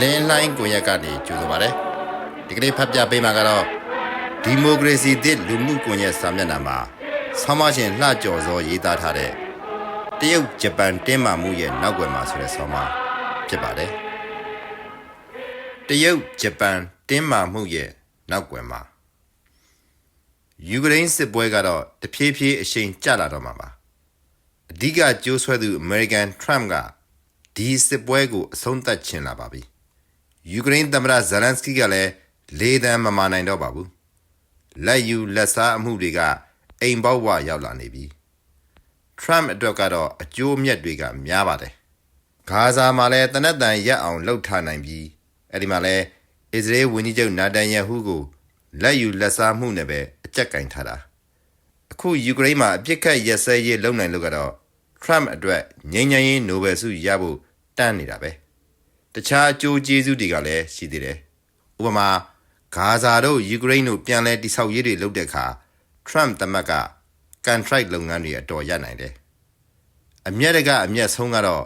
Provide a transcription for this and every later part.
လင်းလှိုင်းကွန်ရက်ကနေကြိုဆိုပါရစေဒီကနေ့ဖတ်ပြပေးမှာကတော့ဒီမိုကရေစီသစ်လူမှုကွန်ရက်စာမျက်နှာမှာဆောင်းပါရှင်လှကျော်စောရေးသားထားတဲ့တရုတ်ဂျပန်တင်းမာမှုရဲ့နောက်ွယ်မှာဆိုတဲ့ဆောင်းပါဖြစ်ပါတယ်တရုတ်ဂျပန်တင်းမာမှုရဲ့နောက်ွယ်မှာယူကရိန်းစစ်ပွဲကတော့တဖြည်းဖြည်းအရှိန်ကျလာတော့မှာပါအဓိကကြိုးဆွဲသူအမေရိကန်ထရမ့်ကဒီစစ်ပွဲကိုအဆုံးသတ်ချင်လာပါပြီ ယူကရိန်းသမ္မတဇလန်စကီကလည်းလေတံမမာနိုင်တော့ပါဘူးလက်ယူလက်စားအမှုတွေကအိမ်ပေါက်ဝရောက်လာနေပြီထရမ့်အတွက်ကတော့အကျိုးအမြတ်တွေကများပါတယ်ဂါဇာမှာလည်းတနက်တန်ရက်အောင်လှုပ်ထားနိုင်ပြီးအဲ့ဒီမှာလည်းအစ္စရေးဝန်ကြီးချုပ်နာတန်ယဟူကိုလက်ယူလက်စားမှုနဲ့ပဲအကြက်ကင်ထားတာအခုယူကရိန်းမှာအပြစ်ခတ်ရက်စဲရေးလုပ်နိုင်လို့ကတော့ထရမ့်အတွက်ငြိမ်းချမ်းရေးနိုဘယ်ဆုရဖို့တန်းနေတာပဲ တခြားအကျိုးကျေးဇူးတွေကလည်းရှိသေးတယ်ဥပမာဂါဇာတို့ယူကရိန်းတို့ပြန်လဲတိဆောက်ရေးတွေလုပ်တဲ့အခါထရမ့်တမတ်က contract လုပ်ငန်းတွေအတော်ရနိုင်တယ်အမျက်တကအမျက်ဆုံးကတော့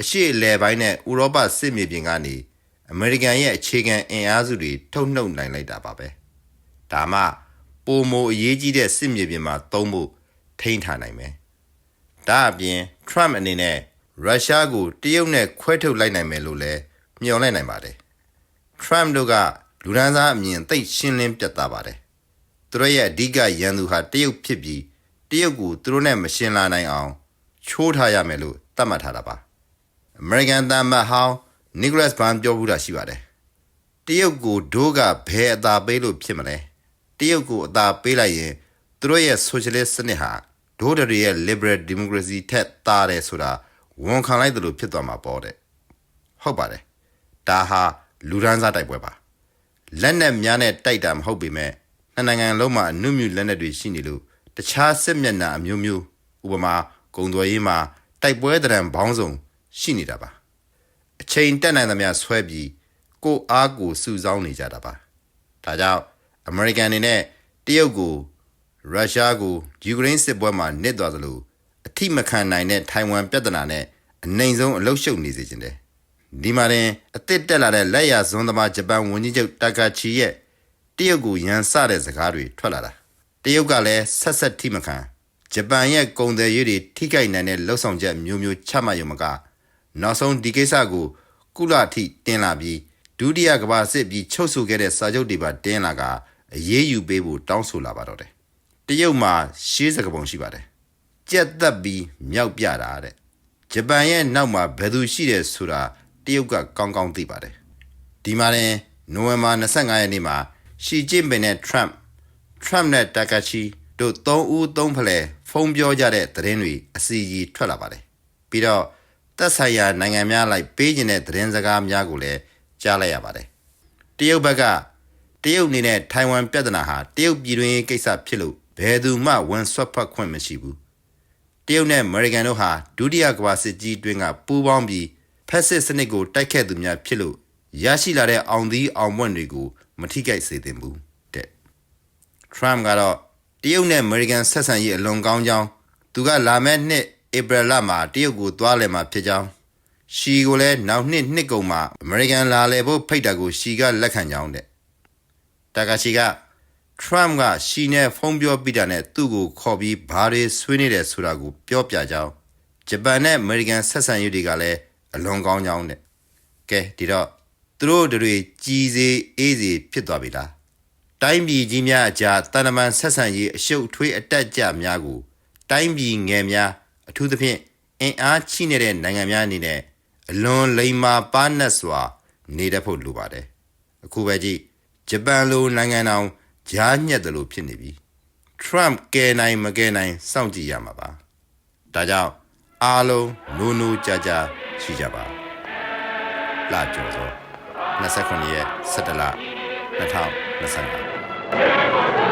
အရှိအလဲပိုင်းနဲ့ဥရောပစစ်မြေပြင်ကနေအမေရိကန်ရဲ့အခြေခံအင်အားစုတွေထုတ်နှုတ်နိုင်လိုက်တာပါပဲဒါမှပိုမိုအရေးကြီးတဲ့စစ်မြေပြင်မှာသုံးဖို့ထိန်းထားနိုင်မယ်ဒါအပြင် Trump အနေနဲ့ရုရှားကိုတရုတ်နဲ့ခွဲထုတ်လိုက်နိုင်မယ်လို့လည်း မျှော်လင့်နိုင်ပါတယ် Trump တို့ကလူဒန်းစားအမြင်သိပ်ရှင်းလင်းပြတ်သားပါတယ်သူတို့ရဲ့အဓိကရန်သူဟာတရုတ်ဖြစ်ပြီးတရုတ်ကိုသူတို့နဲ့မရှင်းလာနိုင်အောင်ချိုးထားရမယ်လို့သတ်မှတ်ထားတာပါ American သမ္မတဟောင်း Nicholas Burn ပြောဘူးတာရှိပါတယ်တရုတ်ကိုဒိုးကဘယ်အသာပေးလို့ဖြစ်မလဲတရုတ်ကိုအသာပေးလိုက်ရင်သူတို့ရဲ့ socialist စနစ်ဟာဒိုးတွေရဲ့ liberal democracy ထက်သာတယ်ဆိုတာဝန်ခံလိုက်တယ်လို့ဖြစ်သွားမှာပေါ့တဲ့ဟုတ်ပါတယ် ဒါဟာလူဒန်းစားတိုက်ပွဲပါလက်နက်များနဲ့တိုက်တာမဟုတ်ပေမဲ့နှစ်နိုင်ငံလုံးမှာအနုမြူလက်နက်တွေရှိနေလို့တခြားစစ်မျက်နှာအမျိုးမျိုးဥပမာဂုံသွယ်ရေးမှာတိုက်ပွဲတရံဘောင်းစုံရှိနေတာပါအချိန်တက်နိုင်သမျှဆွဲပြီးကိုအားကိုစုဆောင်းနေကြတာပါဒါကြောင့်အမေရိကန်အနေနဲ့တရုတ်ကိုရုရှားကိုယူကရိန်းစစ်ပွဲမှာနစ်သွားသလိုအထိမခံနိုင်တဲ့ထိုင်ဝမ်ပြဿနာနဲ့အနိုင်ဆုံးအလုရှုပ်နေစေခြင်းတယ် ဒီမှာတင်အစ်စ်တက်လာတဲ့လက်ရဇွန်သမားဂျပန်ဝန်ကြီးချုပ်တာကာချီရဲ့တရုတ်ကိုရန်စတဲ့စကားတွေထွက်လာတာတရုတ်ကလည်းဆက်ဆက်ထိမခံဂျပန်ရဲ့ကုန်သွယ်ရေးတွေထိခိုက်နိုင်တဲ့လှုပ်ဆောင်ချက်မျိုးမျိုးချမှတ်ရုံမကနောက်ဆုံးဒီကိစ္စကို ကုလထိတင်လာပြီးဒုတိယကမ္ဘာစစ်ပြီးချုပ်ဆိုခဲ့တဲ့စာချုပ်တွေပါတင်းလာကအရေးယူပေးဖို့တောင်းဆိုလာပါတော့တယ်တရုတ်မှာရှေးစကားပုံရှိပါတယ်ကြက်သက်ပြီးမြောက်ပြတာတဲ့ဂျပန်ရဲ့နောက်မှာဘယ်သူရှိတယ်ဆိုတာတ ရုတ်ကကောင်းကောင်းသိပါတယ်ဒီမှာရင်နိုဝင်ဘာ25ရက်နေ့မှာရှီကျင့်ပင်နဲ့ Trump Trump နဲ့ Takashi တို့သုံးဦးသုံးဖလှယ်ဖုံးပြောကြတဲ့သတင်းတွေအစီအကြီးထွက်လာပါတယ်ပြီးတော့သက်ဆိုင်ရာနိုင်ငံများလိုက်ပေးကျင်တဲ့သတင်းစကားများကိုလည်းကြားလိုက်ရပါတယ်တရုတ်ဘက်ကတရုတ်အနေနဲ့ထိုင်ဝမ်ပြဿနာဟာတရုတ်ပြည်တွင်းရေးကိစ္စဖြစ်လို့ဘယ်သူမှဝန်ဆွတ်ဖက်ခွင့်မရှိဘူးတရုတ်နဲ့အမေရိကန်တို့ဟာဒုတိယကမ္ဘာစစ်ကြီးတွင်ကပူးပေါင်းပြီး ဖက်စစ်စနစ်ကိုတိုက်ခဲ့သူများဖြစ်လို့ရရှိလာတဲ့အောင်သီးအောင်ပွင့်တွေကိုမထိခိုက်စေသင့်ဘူးတဲ့ Trump ကတော့တရုတ်နဲ့အမေရိကန်ဆက်ဆံရေးအလွန်ကောင်းကြောင်းသူကလာမယ့်နှစ်ဧပြီလမှာတရုတ်ကိုသွားလည်မှာဖြစ်ကြောင်းရှီကိုလည်းနောက်နှစ်နှစ်ကုန်မှာအမေရိကန်လာလည်ဖို့ဖိတ်တာကိုရှီကလက်ခံကြောင်းတဲ့တာကာရှီက Trump ကရှီနဲ့ဖုန်းပြောပြတာနဲ့သူ့ကိုခေါ်ပြီးဘာတွေဆွေးနေတယ်ဆိုတာကိုပြောပြကြောင်းဂျပန်နဲ့အမေရိကန်ဆက်ဆံရေးတွေကလည်း အလွန်ကောင်းကြောင်းတဲ့ကဲဒီတော့သူတို့တွေကြီးစေအေးစေဖြစ်သွားပြီလားတိုင်းပြည်ကြီးများအကြားတန်တမန်ဆက်ဆံရေးအရှုပ်ထွေးအတက်ကြများကို တိုင်းပြည်ငယ်များအထူးသဖြင့်အင်အားချိနေတဲ့နိုင်ငံများအနေနဲ့အလွန်လိမ္မာပါနတ်စွာ နေတတ်ဖို့လိုပါတယ်အခုပဲကြည့်ဂျပန်လိုနိုင်ငံတော်ဂျားညက်တယ်လို့ဖြစ်နေပြီ Trump ကဲနိုင်မကဲနိုင်စောင့်ကြည့်ရမှာပါဒါကြောင့်အားလုံးနိုးနိုးကြကြ ရှိကြပါလာကြော်သော29ရက်17လ2025